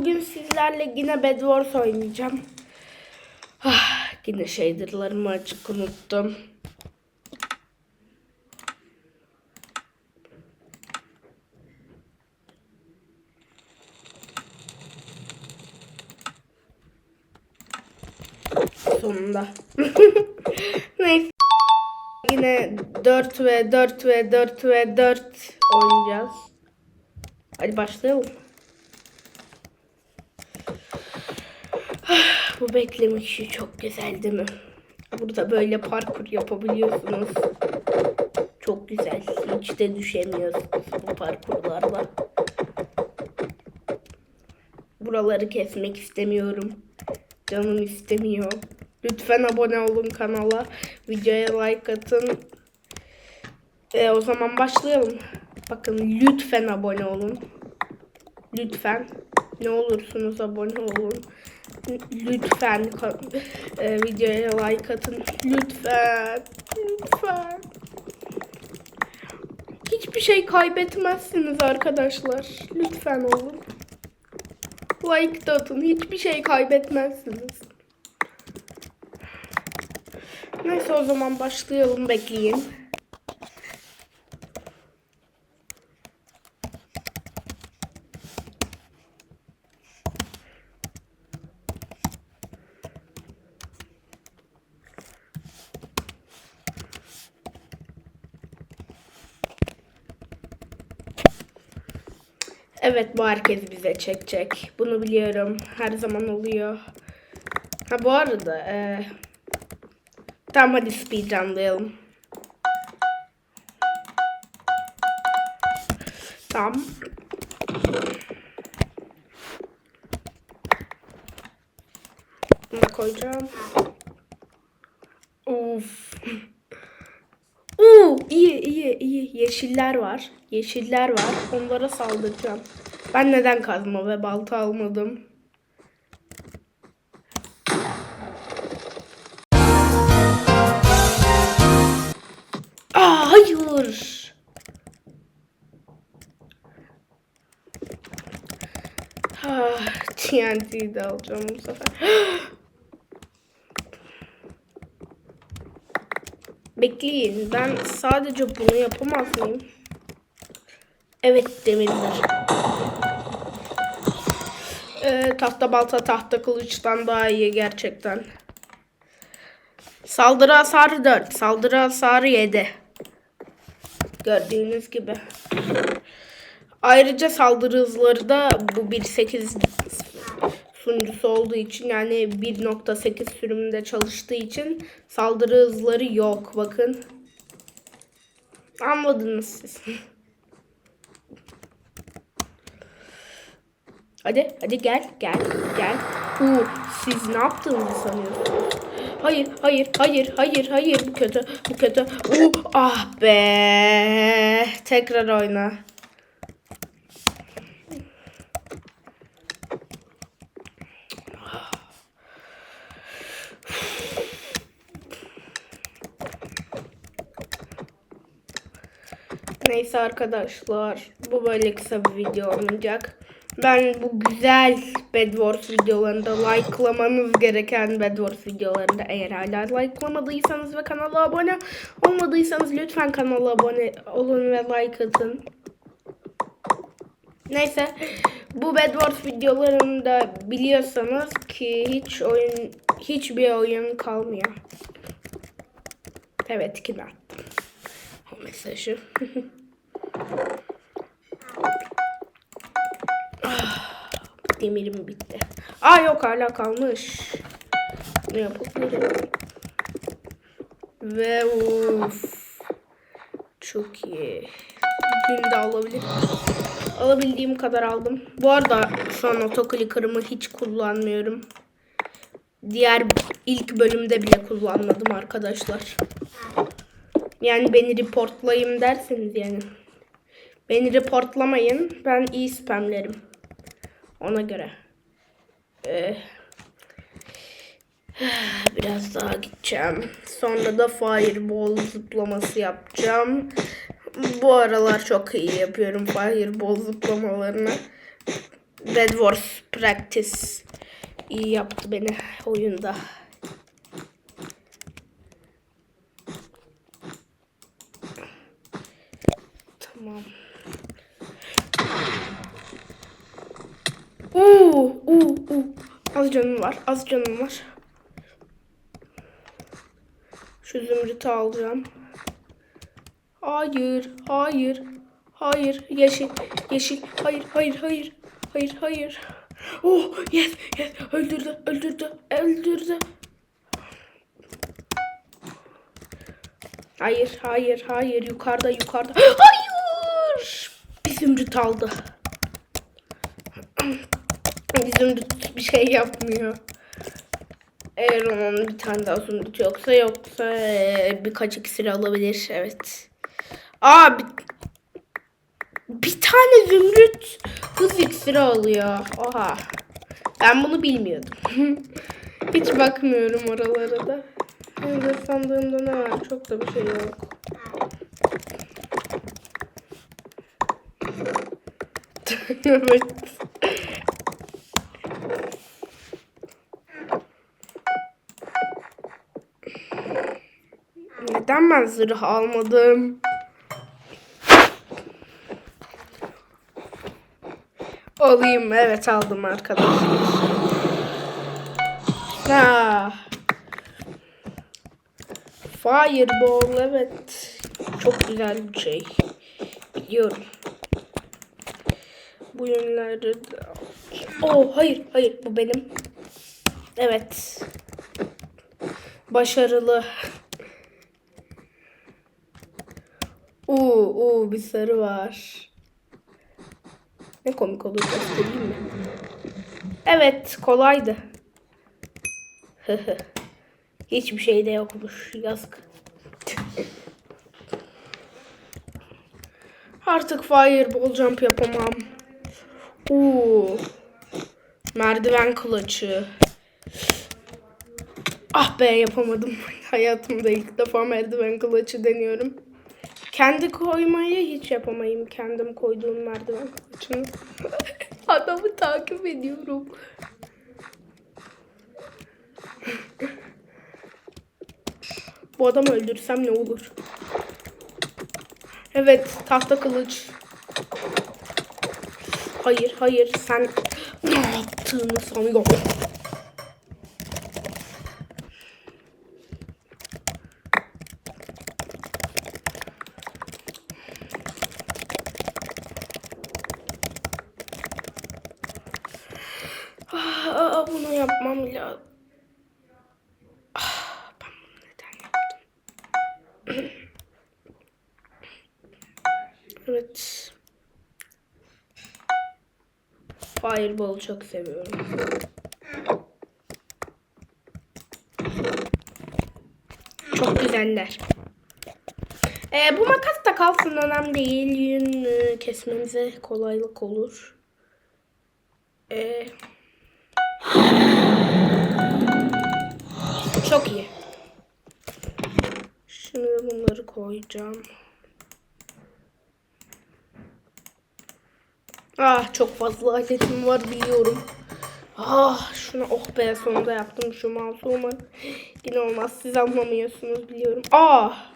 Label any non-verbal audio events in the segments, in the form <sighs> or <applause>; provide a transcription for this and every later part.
bugün sizlerle yine Bed Wars oynayacağım. Ah, yine shaderlarımı açık unuttum. Sonunda. <laughs> Neyse. Yine 4 ve 4 ve 4 ve 4 oynayacağız. Hadi başlayalım. Bu bekleme işi çok güzel değil mi? Burada böyle parkur yapabiliyorsunuz. Çok güzel. Hiç de düşemiyorsunuz bu parkurlarla. Buraları kesmek istemiyorum. Canım istemiyor. Lütfen abone olun kanala. Videoya like atın. E, o zaman başlayalım. Bakın lütfen abone olun. Lütfen. Ne olursunuz abone olun. Lütfen e, videoya like atın. Lütfen. Lütfen. Hiçbir şey kaybetmezsiniz arkadaşlar. Lütfen olun. Like de atın. Hiçbir şey kaybetmezsiniz. Neyse o zaman başlayalım bekleyin. Evet bu herkes bize çekecek. Bunu biliyorum. Her zaman oluyor. Ha bu arada e, tamam hadi speedrunlayalım. Tamam. Bunu koyacağım. Of. İyi iyi iyi. Yeşiller var. Yeşiller var. Onlara saldıracağım. Ben neden kazma ve balta almadım? Aa, hayır. Ah, TNT'yi de alacağım bu sefer. <gasps> Bekleyin. Ben sadece bunu yapamaz mıyım? Evet demirler. Ee, tahta balta tahta kılıçtan daha iyi gerçekten. Saldırı hasarı 4. Saldırı hasarı 7. Gördüğünüz gibi. Ayrıca saldırı hızları da bu 1.8 sunucusu olduğu için yani 1.8 sürümünde çalıştığı için saldırı hızları yok. Bakın. Anladınız siz. Hadi hadi gel gel gel. Uu, siz ne yaptığınızı sanıyorsunuz? Hayır hayır hayır hayır hayır bu kötü bu kötü. Uu, ah be. Tekrar oyna. Neyse arkadaşlar bu böyle kısa bir video olmayacak. Ben bu güzel Bed Wars videolarında likelamanız gereken Bed Wars videolarında eğer hala likelamadıysanız ve kanala abone olmadıysanız lütfen kanala abone olun ve like atın. Neyse bu Bed Wars videolarında biliyorsanız ki hiç oyun hiçbir oyun kalmıyor. Evet kime attım o mesajı. <laughs> Ah, Demirim bitti. Aa yok hala kalmış. Ne yapabilirim? Ve of. Çok iyi. Bugün de alabilir. Alabildiğim kadar aldım. Bu arada şu an otoclicker'ımı hiç kullanmıyorum. Diğer ilk bölümde bile kullanmadım arkadaşlar. Yani beni reportlayın derseniz yani. Beni reportlamayın. Ben iyi spamlerim. Ona göre. Ee, <sighs> biraz daha gideceğim. Sonra da fireball zıplaması yapacağım. Bu aralar çok iyi yapıyorum fireball zıplamalarını. Bed Wars practice iyi yaptı beni oyunda. Tamam. Oo, oo, oo. Az canım var, az canım var. Şu zümrütü alacağım. Hayır, hayır, hayır, yeşil, yeşil, hayır, hayır, hayır, hayır, hayır. Oh, yes, yes, öldürdü, öldürdü, öldürdü. Hayır, hayır, hayır, yukarıda, yukarıda. <gasps> Hayır! Bir zümrüt aldı. Zümrüt bir şey yapmıyor. Eğer onun bir tane daha zümrüt yoksa yoksa eee, birkaç iksir alabilir. Evet. Aa bir, bir tane zümrüt hız iksiri alıyor. Oha. Ben bunu bilmiyordum. <laughs> Hiç bakmıyorum oralara da. De sandığımda ne var? Çok da bir şey yok. <laughs> evet. Neden ben zırh almadım? Alayım. Evet aldım arkadaşlar. Ha. Fireball evet. Çok güzel bir şey. Biliyorum. Bu yönleri de... Oh hayır hayır bu benim. Evet. Başarılı. Uuu uuu bir sarı var. Ne komik olur göstereyim mi? Evet kolaydı. Hiçbir şey de yokmuş yazık. Artık fireball jump yapamam. Uuu. Merdiven kılıcı. Ah be yapamadım. <laughs> Hayatımda ilk defa merdiven kılıcı deniyorum. Kendi koymayı hiç yapamayım. Kendim koyduğum merdiven kılıcını. <laughs> Adamı takip ediyorum. Bu adamı öldürsem ne olur? Evet, tahta kılıç. Hayır, hayır. Sen ne yaptığını sanıyor. Aa, bunu yapmam lazım. Ah, ben bunu neden yaptım? Evet. Fireball çok seviyorum. Çok güzeller. Ee, bu makas da kalsın önemli değil. Yün e, kesmemize kolaylık olur. Ee, çok iyi. Şimdi bunları koyacağım. Ah çok fazla aletim var biliyorum. Ah şunu oh be sonunda yaptım şu mouse umarım <gasps> yine olmaz siz anlamıyorsunuz biliyorum. Ah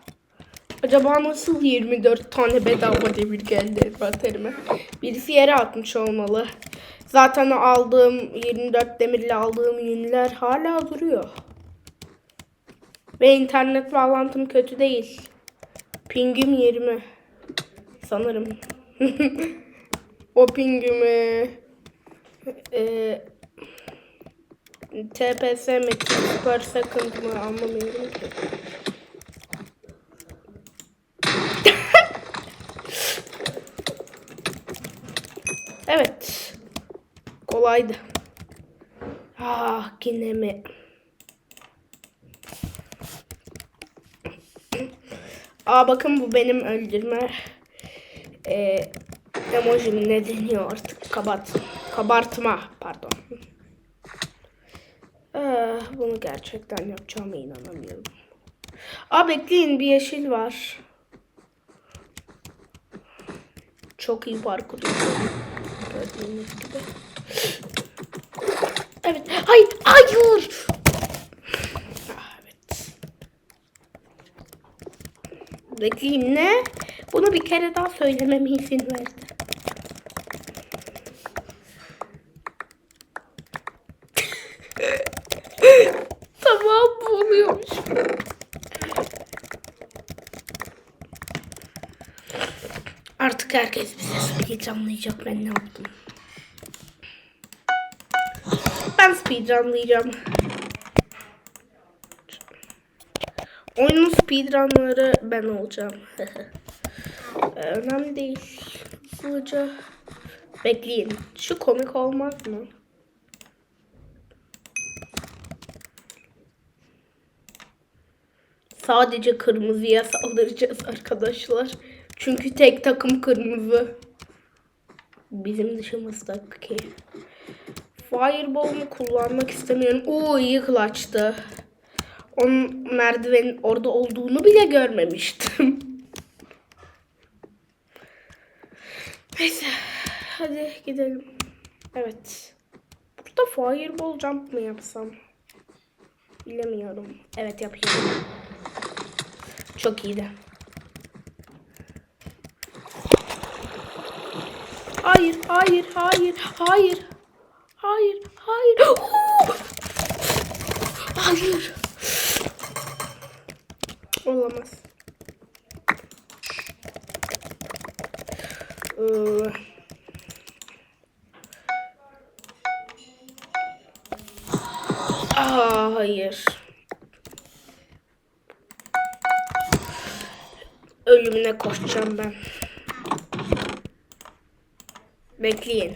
acaba nasıl 24 tane bedava demir geldi envanterime? Birisi yere atmış olmalı. Zaten aldığım 24 demirle aldığım yünler hala duruyor. Ve internet bağlantım kötü değil. Pingim 20. Sanırım. <laughs> o pingimi e, TPS mi per second mı anlamıyorum ki. <laughs> evet. Kolaydı. Ah yine mi? Aa bakın bu benim öldürme e, emojim ne deniyor artık kabart kabartma pardon. Ah, bunu gerçekten yapacağıma inanamıyorum. Aa bekleyin bir yeşil var. Çok iyi parkur yapıyorum. Gördüğünüz gibi. Evet. Hayır. Hayır. Ah, evet. Ne? Bunu bir kere daha söylememe izin verdi. <laughs> tamam bu. Artık herkes bize speedrunlayacak ben ne yaptım. Ben speedrunlayacağım. Oyunun speedrunları ben olacağım. <laughs> Ee, Önemli değil. Hızlıca bekleyin. Şu komik olmaz mı? Sadece kırmızıya saldıracağız arkadaşlar. Çünkü tek takım kırmızı. Bizim dışımızdaki. Fireball'u kullanmak istemiyorum. Oo iyi clutch'tı. Onun merdivenin orada olduğunu bile görmemiştim. Neyse. Hadi gidelim. Evet. Burada fireball jump mı yapsam? Bilemiyorum. Evet yapıyorum. Çok iyiydi. Hayır, hayır, hayır, hayır. Hayır, hayır. Hayır. Olamaz. Ee, Aa, hayır. Ölümüne koşacağım ben. Bekleyin.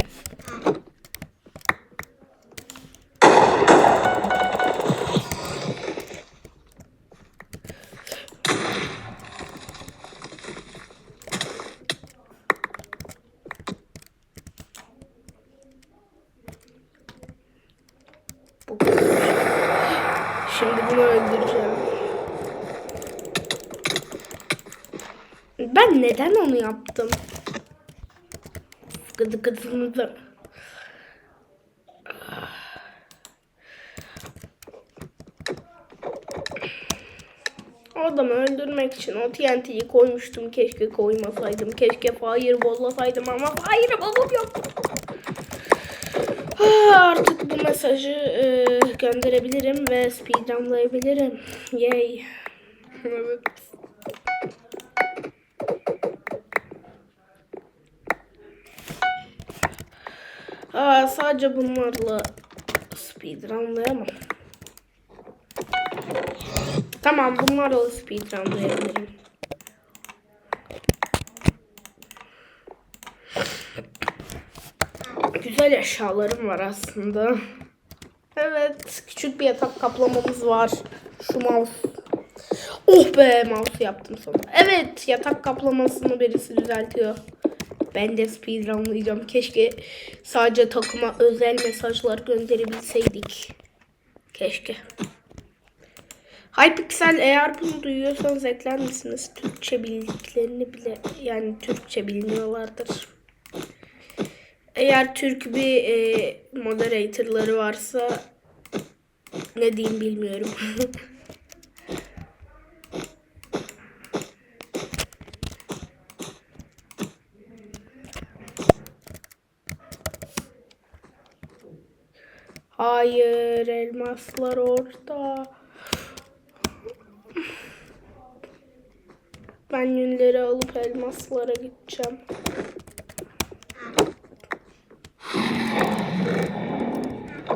Ben neden onu yaptım? Gıdı. O adamı öldürmek için o TNT'yi koymuştum. Keşke koymasaydım. Keşke fireball'lasaydım ama fireball'um yok. Ah, Artık bu mesajı e, gönderebilirim ve speedrunlayabilirim. Yay. <laughs> evet. Aa, sadece bunlarla speedrunlayamam. Tamam bunlarla speedrunlayabilirim. Güzel eşyalarım var aslında. Evet, küçük bir yatak kaplamamız var. Şu mouse. Oh be, mouse yaptım sonra. Evet, yatak kaplamasını birisi düzeltiyor. Ben de speedrunlayacağım. Keşke sadece takıma özel mesajlar gönderebilseydik. Keşke. Hypixel eğer bunu duyuyorsanız ekler misiniz? Türkçe bildiklerini bile yani Türkçe bilmiyorlardır. Eğer Türk bir e, moderatorları varsa ne diyeyim bilmiyorum. <laughs> Hayır elmaslar orada. Ben yünleri alıp elmaslara gideceğim.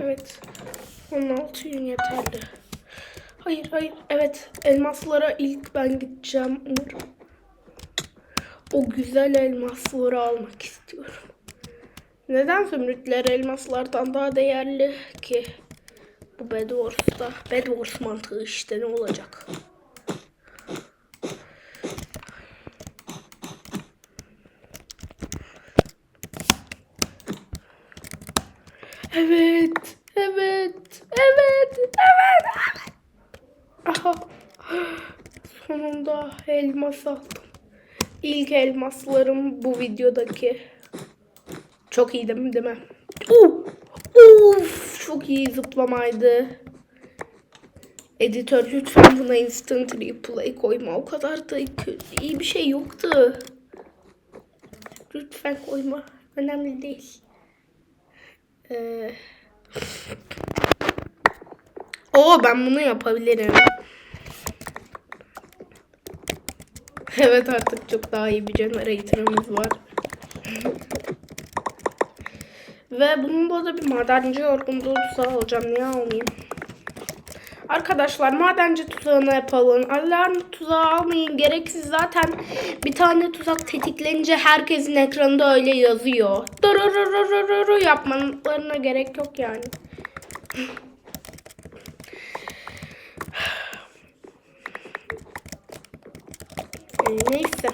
Evet. 16 yün yeterli. Hayır hayır. Evet. Elmaslara ilk ben gideceğim. Umarım. O güzel elmasları almak istiyorum. Neden zümrütler elmaslardan daha değerli ki? Bu Bedwars'ta. Bedwars mantığı işte ne olacak? Evet. Evet. Evet. Evet. Evet. Aha. Sonunda elmas aldım. İlk elmaslarım bu videodaki. Çok iyi değil mi? Değil mi? Uh, Uf, çok iyi zıplamaydı. Editör lütfen buna instant replay koyma. O kadar da iyi bir şey yoktu. Lütfen koyma. Önemli değil. Ee... Oo ben bunu yapabilirim. Evet artık çok daha iyi bir generator'ımız var. Ve bunun bu arada bir madenci yorgunluğu tuzağı alacağım. Niye almayayım? Arkadaşlar madenci tuzağını yapalım. Alarm tuzağı almayın. Gereksiz zaten bir tane tuzak tetiklenince herkesin ekranında öyle yazıyor. Durururururu yapmalarına gerek yok yani. <sighs> Ee, Neyse.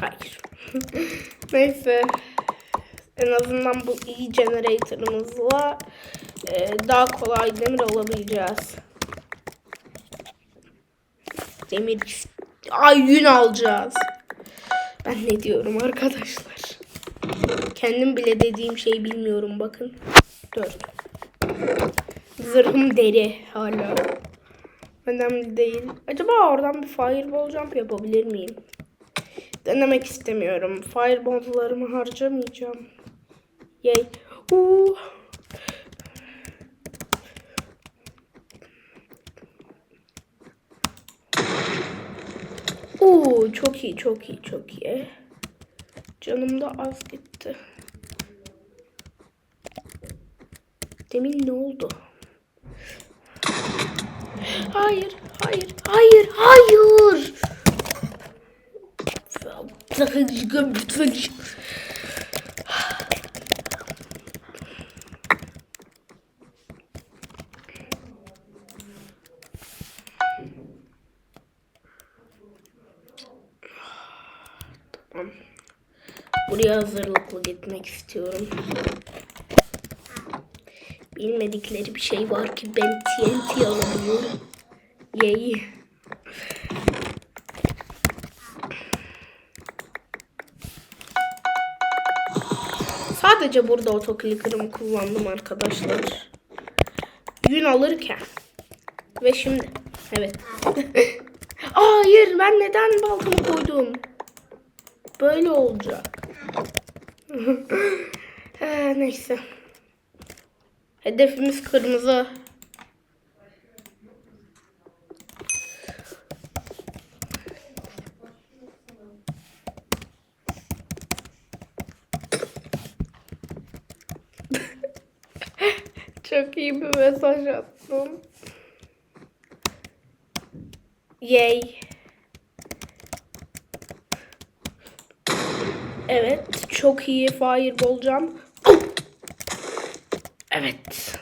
Hayır. Neyse. En azından bu iyi generator'ımızla e, daha kolay demir alabileceğiz. Demir ay yün alacağız. Ben ne diyorum arkadaşlar. Kendim bile dediğim şeyi bilmiyorum bakın. Dört. Zırhım deri hala. Önemli değil. Acaba oradan bir fireball jump yapabilir miyim? Denemek istemiyorum. Fireball'larımı harcamayacağım. Yay. Uh. Oo, çok iyi, çok iyi, çok iyi. Canım da az gitti. Demin ne oldu? Hayır, hayır, hayır, hayır. Tamam. Buraya hazırlıklı gitmek istiyorum. Bilmedikleri bir şey var ki ben TNT alamıyorum. Yay. Sadece burada otoclicker'ımı kullandım arkadaşlar. Yün alırken. Ve şimdi. Evet. <laughs> Hayır ben neden baltamı koydum? Böyle olacak. <laughs> ee, neyse. Hedefimiz kırmızı. Çok iyi bir mesaj attım. Yay. Evet. Çok iyi fireball jump. Evet.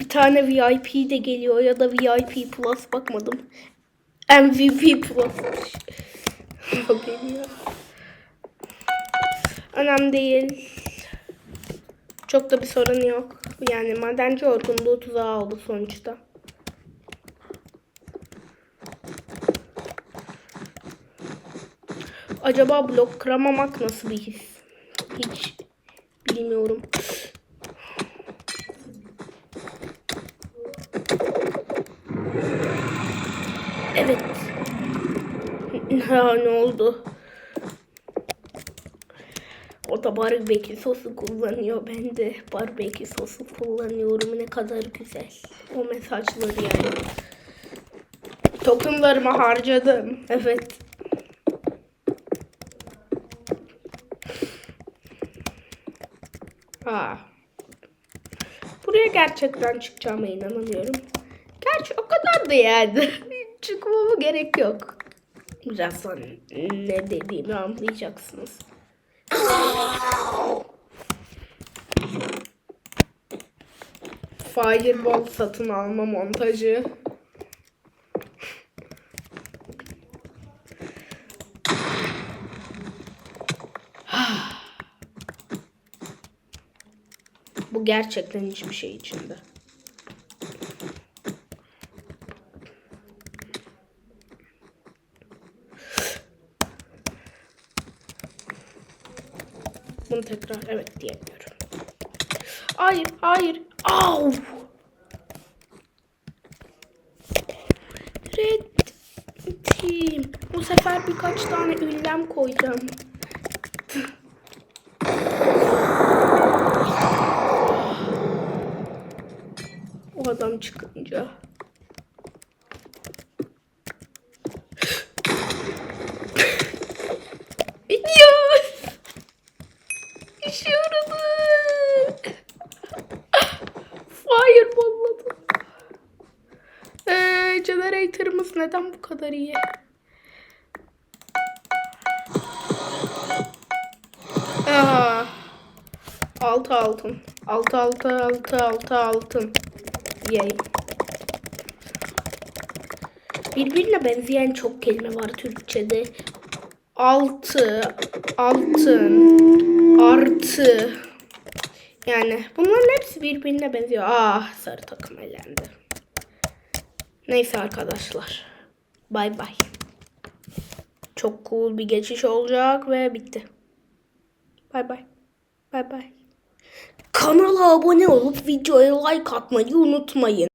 Bir tane VIP de geliyor ya da VIP Plus bakmadım. MVP Plus. geliyor. Önemli değil. Çok da bir sorun yok. Yani madenci yorgunluğu tuzağı aldı sonuçta. Acaba blok kıramamak nasıl bir his? Hiç bilmiyorum. Evet. <laughs> Ne oldu? Da barbekü sosu kullanıyor. Ben de barbekü sosu kullanıyorum. Ne kadar güzel. O mesajları yani. Tokenlarımı harcadım. Evet. Ha. Buraya gerçekten çıkacağıma inanamıyorum. Gerçi o kadar da yani. <laughs> Çıkmama gerek yok. Birazdan ne dediğimi anlayacaksınız. Fireball satın alma montajı. Bu gerçekten hiçbir şey içinde. Bunu tekrar evet diyemiyorum. Hayır, hayır. Au! Red Team. Bu sefer birkaç tane ünlem koyacağım. <laughs> O adam çıkınca. Generator'ımız neden bu kadar iyi? Aa, altı altın. Altı altı altı altı altın. Yay. Birbirine benzeyen çok kelime var Türkçede. Altı, altın, artı. Yani bunların hepsi birbirine benziyor. Ah sarı takım elendi. Neyse arkadaşlar. Bay bay. Çok cool bir geçiş olacak ve bitti. Bay bay. Bay bay. Kanala abone olup videoya like atmayı unutmayın.